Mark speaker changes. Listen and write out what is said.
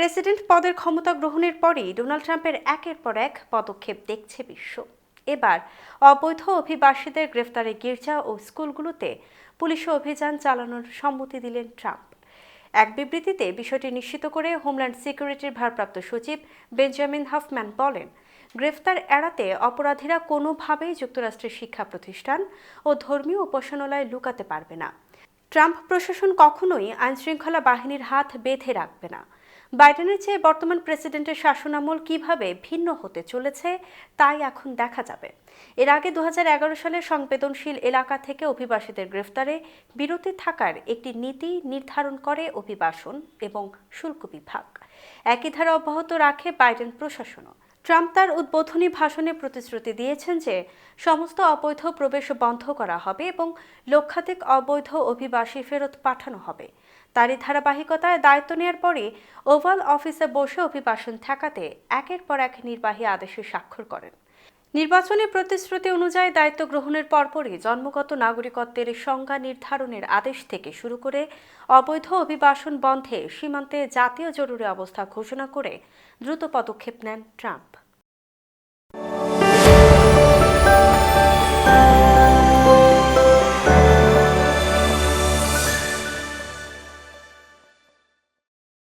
Speaker 1: President পদের ক্ষমতা গ্রহণের পরই ডোনাল্ড ট্রাম্পের একের পর এক পদক্ষেপ দেখছে বিশ্ব। এবার অবৈধ অভিবাসীদের গ্রেফতারে গির্জা ও স্কুলগুলোতে পুলিশ অভিযান চালানোর সম্মতি দিলেন ট্রাম্প। এক বিবৃতিতে বিষয়টি নিশ্চিত করে হোমল্যান্ড সিকিউরিটির ভারপ্রাপ্ত সচিব বেঞ্জামিন হাফম্যান বলেন, গ্রেফতার এড়াতে অপরাধীরা কোনোভাবেই যুক্তরাষ্ট্রের শিক্ষা প্রতিষ্ঠান ও ধর্মীয় উপাসনালয়ে লুকাতে পারবে না। ট্রাম্প প্রশাসন কখনোই আইনশৃঙ্খলা বাহিনীর হাত বেঁধে রাখবে না। বাইডেনের চেয়ে বর্তমান প্রেসিডেন্টের শাসনামল কীভাবে ভিন্ন হতে চলেছে, তাই এখন দেখা যাবে। এর আগে দু হাজার এগারো সালে সংবেদনশীল এলাকা থেকে অভিবাসীদের গ্রেফতারে বিরতি থাকার একটি নীতি নির্ধারণ করে অভিবাসন এবং শুল্ক বিভাগ। একই ধারা অব্যাহত রাখে বাইডেন প্রশাসনও। ট্রাম্প তার উদ্বোধনী ভাষণে প্রতিশ্রুতি দিয়েছেন যে সমস্ত অবৈধ প্রবেশ বন্ধ করা হবে এবং লক্ষাধিক অবৈধ অভিবাসী ফেরত পাঠানো হবে। তারই ধারাবাহিকতায় দায়িত্ব নেওয়ার পরে ওভাল অফিসে বসে অভিবাসন ঠেকাতে একের পর এক নির্বাহী আদেশে স্বাক্ষর করেন। নির্বাচনী প্রতিশ্রুতি অনুযায়ী দায়িত্ব গ্রহণের পরপরই জন্মগত নাগরিকত্বের সংজ্ঞা নির্ধারণের আদেশ থেকে শুরু করে অবৈধ অভিবাসন বন্ধে সীমান্তে জাতীয় জরুরি অবস্থা ঘোষণা করে দ্রুত পদক্ষেপ নেন ট্রাম্প।